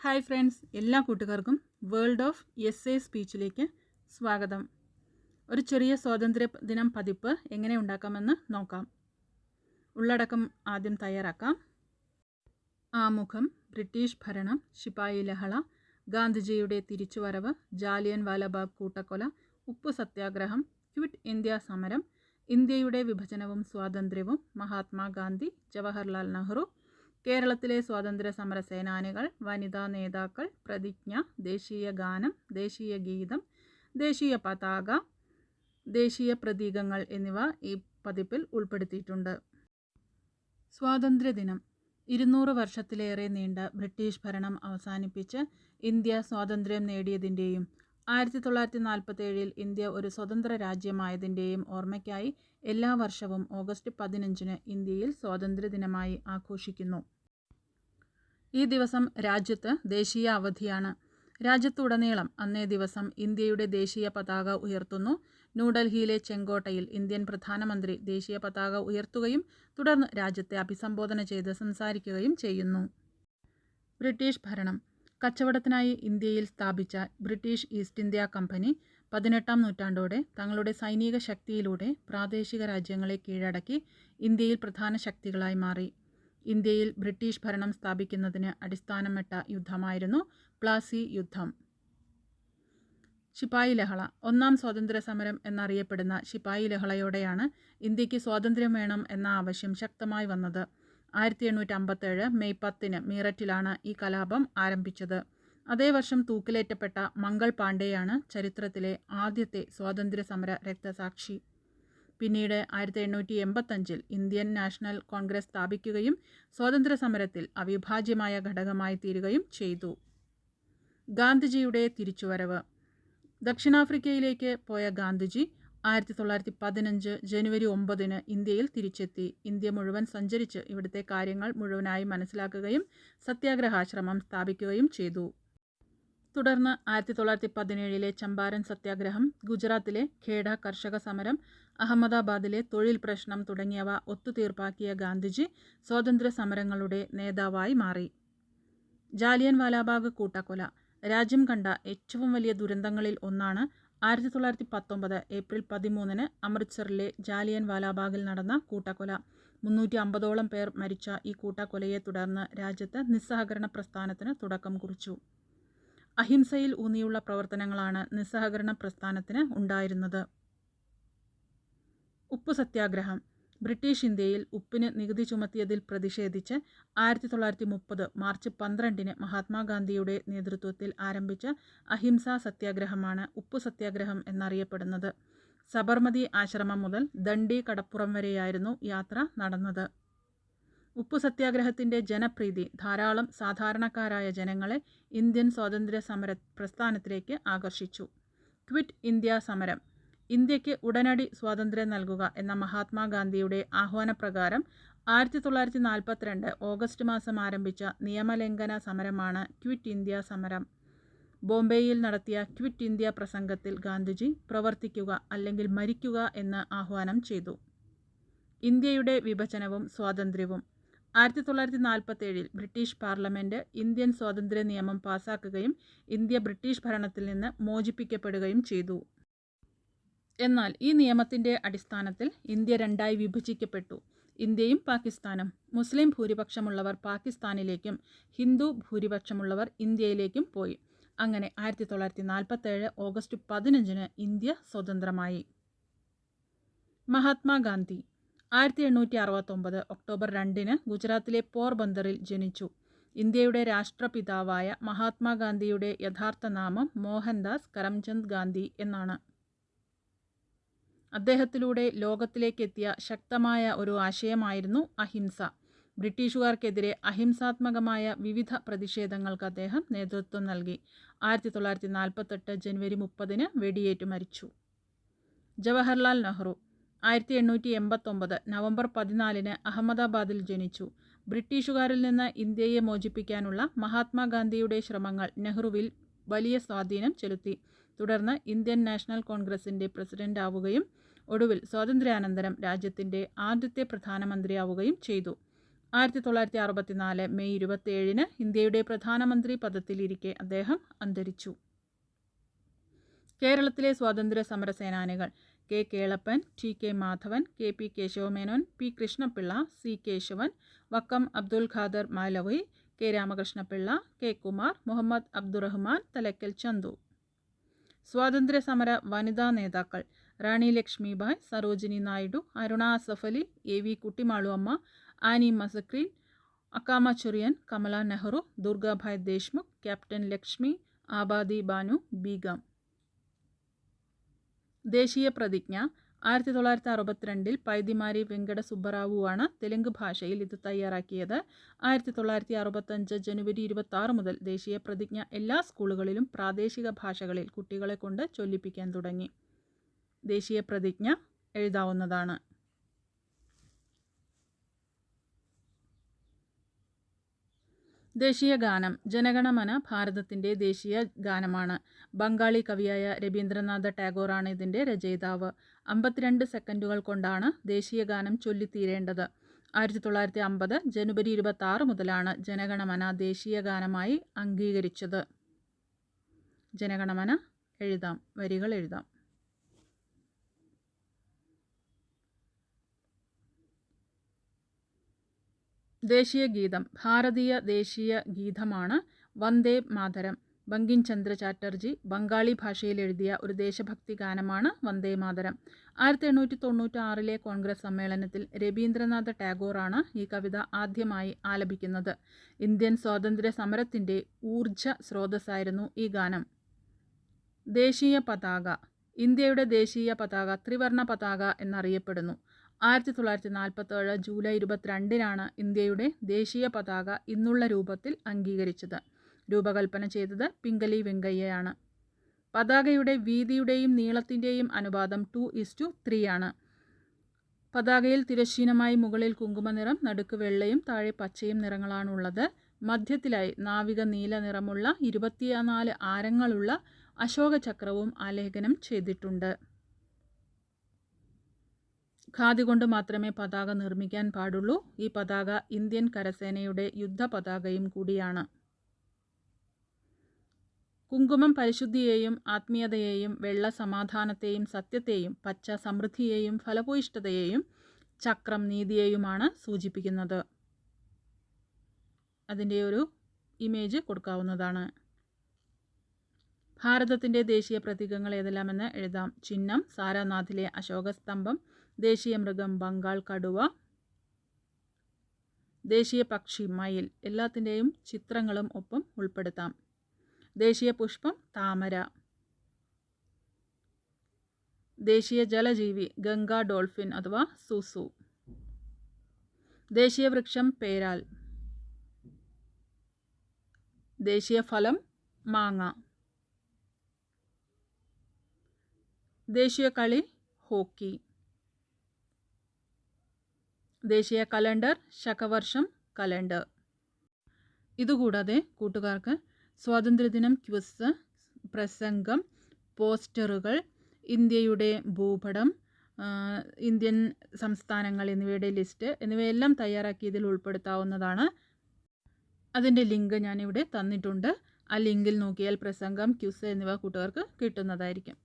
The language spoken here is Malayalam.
ഹായ് ഫ്രണ്ട്സ് എല്ലാ കൂട്ടുകാർക്കും വേൾഡ് ഓഫ് എസ് എ സ്പീച്ചിലേക്ക് സ്വാഗതം. ഒരു ചെറിയ സ്വാതന്ത്ര്യ ദിനം പതിപ്പ് എങ്ങനെ ഉണ്ടാക്കാമെന്ന് നോക്കാം. ഉള്ളടക്കം ആദ്യം തയ്യാറാക്കാം. ആമുഖം ബ്രിട്ടീഷ് ഭരണം ശിപായി ലഹള ഗാന്ധിജിയുടെ തിരിച്ചുവരവ് ജാലിയൻ വാലബാഗ് കൂട്ടക്കൊല ഉപ്പു സത്യാഗ്രഹം ക്വിറ്റ് ഇന്ത്യ സമരം ഇന്ത്യയുടെ വിഭജനവും സ്വാതന്ത്ര്യവും മഹാത്മാഗാന്ധി ജവഹർലാൽ നെഹ്റു കേരളത്തിലെ സ്വാതന്ത്ര്യ സമര സേനാനികൾ വനിതാ നേതാക്കൾ പ്രതിജ്ഞ ദേശീയ ഗാനം ദേശീയ ഗീതം ദേശീയ പതാക ദേശീയ പ്രതീകങ്ങൾ എന്നിവ ഈ പതിപ്പിൽ ഉൾപ്പെടുത്തിയിട്ടുണ്ട്. സ്വാതന്ത്ര്യദിനം. ഇരുന്നൂറ് വർഷത്തിലേറെ നീണ്ട ബ്രിട്ടീഷ് ഭരണം അവസാനിപ്പിച്ച് ഇന്ത്യ സ്വാതന്ത്ര്യം നേടിയതിന്റെയും ആയിരത്തി തൊള്ളായിരത്തി നാൽപ്പത്തേഴിൽ ഇന്ത്യ ഒരു സ്വതന്ത്ര രാജ്യമായതിന്റെയും ഓർമ്മയ്ക്കായി എല്ലാ വർഷവും ഓഗസ്റ്റ് പതിനഞ്ചിന് ഇന്ത്യയിൽ സ്വാതന്ത്ര്യദിനമായി ആഘോഷിക്കുന്നു. ഈ ദിവസം രാജ്യത്ത് ദേശീയ അവധിയാണ്. രാജ്യത്തുടനീളം അന്നേ ദിവസം ഇന്ത്യയുടെ ദേശീയ പതാക ഉയർത്തുന്നു. ന്യൂഡൽഹിയിലെ ചെങ്കോട്ടയിൽ ഇന്ത്യൻ പ്രധാനമന്ത്രി ദേശീയ പതാക ഉയർത്തുകയും തുടർന്ന് രാജ്യത്തെ അഭിസംബോധന ചെയ്ത് സംസാരിക്കുകയും ചെയ്യുന്നു. ബ്രിട്ടീഷ് ഭരണം. കച്ചവടത്തിനായി ഇന്ത്യയിൽ സ്ഥാപിച്ച ബ്രിട്ടീഷ് ഈസ്റ്റ് ഇന്ത്യ കമ്പനി പതിനെട്ടാം നൂറ്റാണ്ടോടെ തങ്ങളുടെ സൈനിക ശക്തിയിലൂടെ പ്രാദേശിക രാജ്യങ്ങളെ കീഴടക്കി ഇന്ത്യയിൽ പ്രധാന ശക്തികളായി മാറി. ഇന്ത്യയിൽ ബ്രിട്ടീഷ് ഭരണം സ്ഥാപിക്കുന്നതിന് അടിസ്ഥാനമിട്ട യുദ്ധമായിരുന്നു പ്ലാസി യുദ്ധം. ശിപായി ലഹള ഒന്നാം സ്വാതന്ത്ര്യ സമരം എന്നറിയപ്പെടുന്ന ശിപായി ലഹളയോടെയാണ് ഇന്ത്യയ്ക്ക് സ്വാതന്ത്ര്യം വേണം എന്ന ആവശ്യം ശക്തമായി വന്നത്. ആയിരത്തി എണ്ണൂറ്റി അമ്പത്തേഴ് മെയ് പത്തിന് മീററ്റിലാണ് ഈ കലാപം ആരംഭിച്ചത്. അതേ വർഷം തൂക്കിലേറ്റപ്പെട്ട മംഗൾ പാണ്ഡെയാണ് ചരിത്രത്തിലെ ആദ്യത്തെ സ്വാതന്ത്ര്യ സമര രക്തസാക്ഷി. പിന്നീട് ആയിരത്തി എണ്ണൂറ്റി എൺപത്തഞ്ചിൽ ഇന്ത്യൻ നാഷണൽ കോൺഗ്രസ് സ്ഥാപിക്കുകയും സ്വാതന്ത്ര്യ സമരത്തിൽ അവിഭാജ്യമായ ഘടകമായി തീരുകയും ചെയ്തു. ഗാന്ധിജിയുടെ തിരിച്ചുവരവ്. ദക്ഷിണാഫ്രിക്കയിലേക്ക് പോയ ഗാന്ധിജി ആയിരത്തി തൊള്ളായിരത്തി പതിനഞ്ച് ജനുവരി ഒമ്പതിന് ഇന്ത്യയിൽ തിരിച്ചെത്തി. ഇന്ത്യ മുഴുവൻ സഞ്ചരിച്ച് ഇവിടുത്തെ കാര്യങ്ങൾ മുഴുവനായി മനസ്സിലാക്കുകയും സത്യാഗ്രഹാശ്രമം സ്ഥാപിക്കുകയും ചെയ്തു. തുടർന്ന് ആയിരത്തി തൊള്ളായിരത്തി പതിനേഴിലെ ചമ്പാരൻ സത്യാഗ്രഹം ഗുജറാത്തിലെ ഖേഡ കർഷക സമരം അഹമ്മദാബാദിലെ തൊഴിൽ പ്രശ്നം തുടങ്ങിയവ ഒത്തുതീർപ്പാക്കിയ ഗാന്ധിജി സ്വാതന്ത്ര്യ സമരങ്ങളുടെ നേതാവായി മാറി. ജാലിയൻ വാലാബാഗ് കൂട്ടക്കൊല. രാജ്യം കണ്ട ഏറ്റവും വലിയ ദുരന്തങ്ങളിൽ ഒന്നാണ് ആയിരത്തി തൊള്ളായിരത്തി പത്തൊമ്പത് ഏപ്രിൽ പതിമൂന്നിന് അമൃത്സറിലെ ജാലിയൻ വാലാബാഗിൽ നടന്ന കൂട്ടക്കൊല. മുന്നൂറ്റി അമ്പതോളം പേർ മരിച്ച ഈ കൂട്ടക്കൊലയെ തുടർന്ന് രാജ്യത്ത് നിസ്സഹകരണ പ്രസ്ഥാനത്തിന് തുടക്കം കുറിച്ചു. അഹിംസയിൽ ഊന്നിയുള്ള പ്രവർത്തനങ്ങളാണ് നിസ്സഹകരണ പ്രസ്ഥാനത്തിന് ഉണ്ടായിരുന്നത്. ഉപ്പു സത്യാഗ്രഹം. ബ്രിട്ടീഷ് ഇന്ത്യയിൽ ഉപ്പിന് നികുതി ചുമത്തിയതിൽ പ്രതിഷേധിച്ച് ആയിരത്തി തൊള്ളായിരത്തി മുപ്പത് മാർച്ച് പന്ത്രണ്ടിന് മഹാത്മാഗാന്ധിയുടെ നേതൃത്വത്തിൽ ആരംഭിച്ച അഹിംസാ സത്യാഗ്രഹമാണ് ഉപ്പ് സത്യാഗ്രഹം എന്നറിയപ്പെടുന്നത്. സബർമതി ആശ്രമം മുതൽ ദണ്ഡി കടപ്പുറം വരെയായിരുന്നു യാത്ര നടന്നത്. ഉപ്പു സത്യാഗ്രഹത്തിന്റെ ജനപ്രീതി ധാരാളം സാധാരണക്കാരായ ജനങ്ങളെ ഇന്ത്യൻ സ്വാതന്ത്ര്യ സമര പ്രസ്ഥാനത്തിലേക്ക് ആകർഷിച്ചു. ക്വിറ്റ് ഇന്ത്യ സമരം ഇന്ത്യയ്ക്ക് ഉടനടി സ്വാതന്ത്ര്യം നൽകുക എന്ന മഹാത്മാഗാന്ധിയുടെ ആഹ്വാനപ്രകാരം ആയിരത്തി തൊള്ളായിരത്തി നാൽപ്പത്തിരണ്ട് ഓഗസ്റ്റ് മാസം ആരംഭിച്ച നിയമലംഘന സമരമാണ് ക്വിറ്റ് ഇന്ത്യ സമരം. ബോംബെയിൽ നടത്തിയ ക്വിറ്റ് ഇന്ത്യ പ്രസംഗത്തിൽ ഗാന്ധിജി പ്രവർത്തിക്കുക അല്ലെങ്കിൽ മരിക്കുക എന്ന് ആഹ്വാനം ചെയ്തു. ഇന്ത്യയുടെ വിഭജനവും സ്വാതന്ത്ര്യവും. ആയിരത്തി തൊള്ളായിരത്തി നാൽപ്പത്തേഴിൽ ബ്രിട്ടീഷ് പാർലമെന്റ് ഇന്ത്യൻ സ്വാതന്ത്ര്യ നിയമം പാസാക്കുകയും ഇന്ത്യ ബ്രിട്ടീഷ് ഭരണത്തിൽ നിന്ന് മോചിപ്പിക്കപ്പെടുകയും ചെയ്തു. എന്നാൽ ഈ നിയമത്തിന്റെ അടിസ്ഥാനത്തിൽ ഇന്ത്യ രണ്ടായി വിഭജിക്കപ്പെട്ടു. ഇന്ത്യയും പാകിസ്ഥാനും മുസ്ലിം ഭൂരിപക്ഷമുള്ളവർ പാകിസ്ഥാനിലേക്കും ഹിന്ദു ഭൂരിപക്ഷമുള്ളവർ ഇന്ത്യയിലേക്കും പോയി. അങ്ങനെ ആയിരത്തി തൊള്ളായിരത്തി നാൽപ്പത്തേഴ് ഓഗസ്റ്റ് പതിനഞ്ചിന് ഇന്ത്യ സ്വതന്ത്രമായി. മഹാത്മാഗാന്ധി ആയിരത്തി എണ്ണൂറ്റി അറുപത്തൊമ്പത് ഒക്ടോബർ രണ്ടിന് ഗുജറാത്തിലെ പോർബന്ദറിൽ ജനിച്ചു. ഇന്ത്യയുടെ രാഷ്ട്രപിതാവായ മഹാത്മാഗാന്ധിയുടെ യഥാർത്ഥ നാമം മോഹൻദാസ് കരംചന്ദ് ഗാന്ധി എന്നാണ്. അദ്ദേഹത്തിലൂടെ ലോകത്തിലേക്കെത്തിയ ശക്തമായ ഒരു ആശയമായിരുന്നു അഹിംസ. ബ്രിട്ടീഷുകാർക്കെതിരെ അഹിംസാത്മകമായ വിവിധ പ്രതിഷേധങ്ങൾക്ക് അദ്ദേഹം നേതൃത്വം നൽകി. ആയിരത്തി തൊള്ളായിരത്തി നാൽപ്പത്തെട്ട് ജനുവരി മുപ്പതിന് വെടിയേറ്റു മരിച്ചു. ജവഹർലാൽ നെഹ്റു ആയിരത്തി എണ്ണൂറ്റി എൺപത്തൊമ്പത് നവംബർ പതിനാലിന് അഹമ്മദാബാദിൽ ജനിച്ചു. ബ്രിട്ടീഷുകാരിൽ നിന്ന് ഇന്ത്യയെ മോചിപ്പിക്കാനുള്ള മഹാത്മാഗാന്ധിയുടെ ശ്രമങ്ങൾ നെഹ്റുവിൽ വലിയ സ്വാധീനം ചെലുത്തി. തുടർന്ന് ഇന്ത്യൻ നാഷണൽ കോൺഗ്രസിന്റെ പ്രസിഡന്റ് ആവുകയും ഒടുവിൽ സ്വാതന്ത്ര്യാനന്തരം രാജ്യത്തിന്റെ ആദ്യത്തെ പ്രധാനമന്ത്രിയാവുകയും ചെയ്തു. ആയിരത്തി തൊള്ളായിരത്തി അറുപത്തിനാല് മെയ് ഇരുപത്തിയേഴിന് ഇന്ത്യയുടെ പ്രധാനമന്ത്രി പദത്തിലിരിക്കെ അദ്ദേഹം അന്തരിച്ചു. കേരളത്തിലെ സ്വാതന്ത്ര്യ സമര സേനാനികൾ K. Kelappan T. K. Madhavan K. P. Kesava Menon P. Krishna Pillai C. Kesavan Vakkom Abdul Khader Maulavi K. Ramakrishna Pillai K. Kumar Muhammad Abdurahman Thalakkal Chandu. സ്വാതന്ത്ര്യ സമര വനിതാ നേതാക്കൾ Rani Lakshmibai Sarojini Naidu Aruna Asaf Ali A V Kuttimalu Amma Annie Mascarene Accamma Cherian Kamala Nehru Durgabai Deshmukh captain Lakshmi Abadi Banu Begum. ദേശീയ പ്രതിജ്ഞ. ആയിരത്തി തൊള്ളായിരത്തി അറുപത്തിരണ്ടിൽ പൈതിമാരി വെങ്കട സുബ്ബറാവുവാണ് തെലുങ്ക് ഭാഷയിൽ ഇത് തയ്യാറാക്കിയത്. ആയിരത്തി തൊള്ളായിരത്തി അറുപത്തഞ്ച് ജനുവരി ഇരുപത്തി മുതൽ ദേശീയ പ്രതിജ്ഞ എല്ലാ സ്കൂളുകളിലും പ്രാദേശിക ഭാഷകളിൽ കുട്ടികളെ കൊണ്ട് ചൊല്ലിപ്പിക്കാൻ തുടങ്ങി. ദേശീയ പ്രതിജ്ഞ എഴുതാവുന്നതാണ്. ദേശീയ ഗാനം ജനഗണമന ഭാരതത്തിന്റെ ദേശീയ ഗാനമാണ്. ബംഗാളി കവിയായ രവീന്ദ്രനാഥ ടാഗോറാണ് ഇതിന്റെ രചയിതാവ്. അമ്പത്തിരണ്ട് സെക്കൻഡുകൾ കൊണ്ടാണ് ദേശീയ ഗാനം ചൊല്ലിത്തീരേണ്ടത്. ആയിരത്തി തൊള്ളായിരത്തി അമ്പത് ജനുവരി ഇരുപത്തി ആറ് മുതലാണ് ജനഗണമന ദേശീയ ഗാനമായി അംഗീകരിച്ചത്. ജനഗണമന എഴുതാം വരികൾ എഴുതാം. ദേശീയ ഗീതം ഭാരതീയ ദേശീയ ഗീതമാണ് വന്ദേ മാതരം. ബങ്കിം ചന്ദ്ര ചാറ്റർജി ബംഗാളി ഭാഷയിൽ എഴുതിയ ഒരു ദേശഭക്തി ഗാനമാണ് വന്ദേ മാതരം. ആയിരത്തി എണ്ണൂറ്റി തൊണ്ണൂറ്റി ആറിലെ കോൺഗ്രസ് സമ്മേളനത്തിൽ രവീന്ദ്രനാഥ ടാഗോറാണ് ഈ കവിത ആദ്യമായി ആലപിക്കുന്നത്. ഇന്ത്യൻ സ്വാതന്ത്ര്യ സമരത്തിന്റെ ഊർജ സ്രോതസ്സായിരുന്നു ഈ ഗാനം. ദേശീയ പതാക. ഇന്ത്യയുടെ ദേശീയ പതാക ത്രിവർണ പതാക എന്നറിയപ്പെടുന്നു. ആയിരത്തി തൊള്ളായിരത്തി നാൽപ്പത്തേഴ് ജൂലൈ ഇരുപത്തിരണ്ടിനാണ് ഇന്ത്യയുടെ ദേശീയ പതാക ഇന്നുള്ള രൂപത്തിൽ അംഗീകരിച്ചത്. രൂപകൽപ്പന ചെയ്തത് പിംഗലി വെങ്കയ്യയാണ്. പതാകയുടെ വീതിയുടെയും നീളത്തിന്റെയും അനുപാതം ടു ഇസ് ടു ത്രീ ആണ്. പതാകയിൽ തിരശ്ചീനമായി മുകളിൽ കുങ്കുമനിറം നടുക്ക് വെള്ളയും താഴെ പച്ചയും നിറങ്ങളാണുള്ളത്. മധ്യത്തിലായി നാവിക നീല നിറമുള്ള ഇരുപത്തിനാല് ആരങ്ങളുള്ള അശോക ചക്രവും ആലേഖനം ചെയ്തിട്ടുണ്ട്. ഖാദി കൊണ്ട് മാത്രമേ പതാക നിർമ്മിക്കാൻ പാടുള്ളൂ. ഈ പതാക ഇന്ത്യൻ കരസേനയുടെ യുദ്ധ പതാകയും കൂടിയാണ്. കുങ്കുമം പരിശുദ്ധിയെയും ആത്മീയതയെയും വെള്ള സമാധാനത്തെയും സത്യത്തെയും പച്ച സമൃദ്ധിയെയും ഫലഭൂയിഷ്ഠതയെയും ചക്രം നീതിയെയുമാണ് സൂചിപ്പിക്കുന്നത്. അതിന്റെ ഒരു ഇമേജ് കൊടുക്കാവുന്നതാണ്. ഭാരതത്തിന്റെ ദേശീയ പ്രതീകങ്ങൾ ഏതെല്ലാമെന്ന് എഴുതാം. ചിഹ്നം സാരാനാഥിലെ അശോകസ്തംഭം ദേശീയ മൃഗം ബംഗാൾ കടുവ ദേശീയ പക്ഷി മയിൽ എല്ലാത്തിന്റെയും ചിത്രങ്ങളും ഒപ്പം ഉൾപ്പെടുത്താം. ദേശീയ പുഷ്പം താമര. ദേശീയ ജലജീവി ഗംഗാ ഡോൾഫിൻ അഥവാ സുസു. ദേശീയ വൃക്ഷം പേരാൽ. ദേശീയ ഫലം മാങ്ങ. ദേശീയ കളി ഹോക്കി. ദേശീയ കലണ്ടർ ശകവർഷം കലണ്ടർ. ഇതുകൂടാതെ കൂട്ടുകാർക്ക് സ്വാതന്ത്ര്യദിനം ക്വിസ് പ്രസംഗം പോസ്റ്ററുകൾ ഇന്ത്യയുടെ ഭൂപടം ഇന്ത്യൻ സംസ്ഥാനങ്ങൾ എന്നിവയുടെ ലിസ്റ്റ് എന്നിവയെല്ലാം തയ്യാറാക്കി ഇതിൽ ഉൾപ്പെടുത്താവുന്നതാണ്. അതിന്റെ ലിങ്ക് ഞാനിവിടെ തന്നിട്ടുണ്ട്. ആ ലിങ്കിൽ നോക്കിയാൽ പ്രസംഗം ക്യുസ് എന്നിവ കൂട്ടുകാർക്ക് കിട്ടുന്നതായിരിക്കും.